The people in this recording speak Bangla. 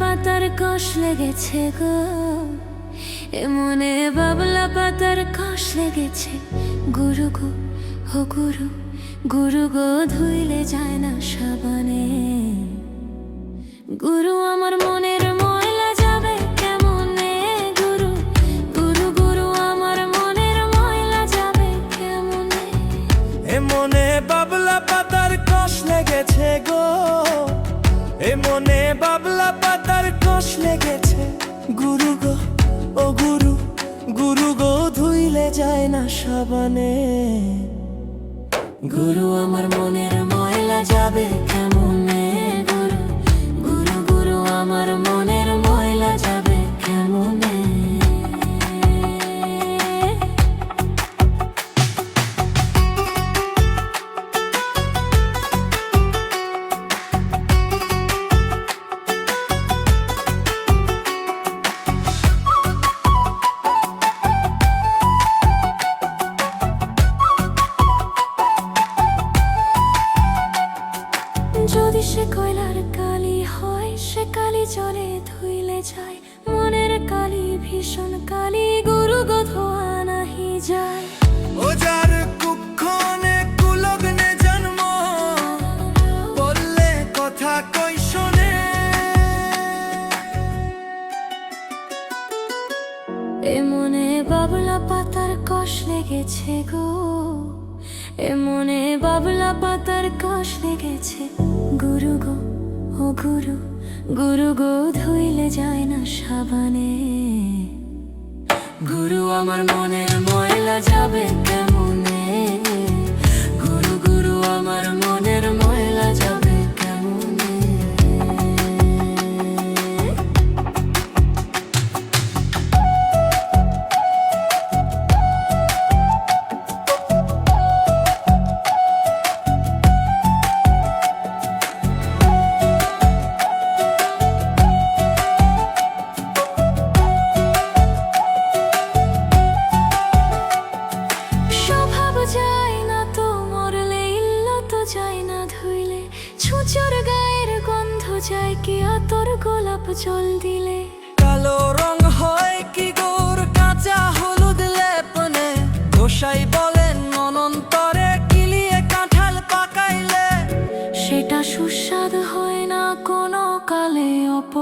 কষ লেগেছে গো। এমনে বাবলা পাতার কষ লেগেছে। গুরু গো হো গুরু গুরু গো ধুইলে যায় না সাবানে গুরু আমার মনের ময়লা যাবে কেমনে গুরু? গুরু গুরু আমার মনের ময়লা যাবে কেমনে? এ মনে বাবলা পাতার কষ লেগেছে গো। এ মনে বাবলা পাতার কষ লেগেছে। গুরু গো, ও গুরু গুরু গো, ধুইলে যায় না সাবানে। গুরু আমার মনের সে কালি হয় সে কালি জলে ধুইলে যায়। মনের কালি ভীষণ কালি গুরু গো ধোয়া নাহি যায়। ও যার কুক্ষণে কুলগ্নে জন্ম বললে কথা কই শোনে। এ মনে বাবলা পাতার কষ লেগেছে গো। এ মনে বাবলা পাতার কাশ লেগেছে। গুরু গো, ও গুরু গুরু গো ধুইলে যায় না সাবানে। গুরু আমার মনের ময়লা যাবে সূর্যর গায়ের গন্ধ যায় কি আতর গোলাপ জল দিলে? কালো রং হয় কি গোর কাঁচা হলুদ লেপনে। গোসাই বলেন অনন্তরে কিলিয়ে কাঁঠাল পাকাইলে। সেটা সুস্বাদ হয় না কোনো কালে অপ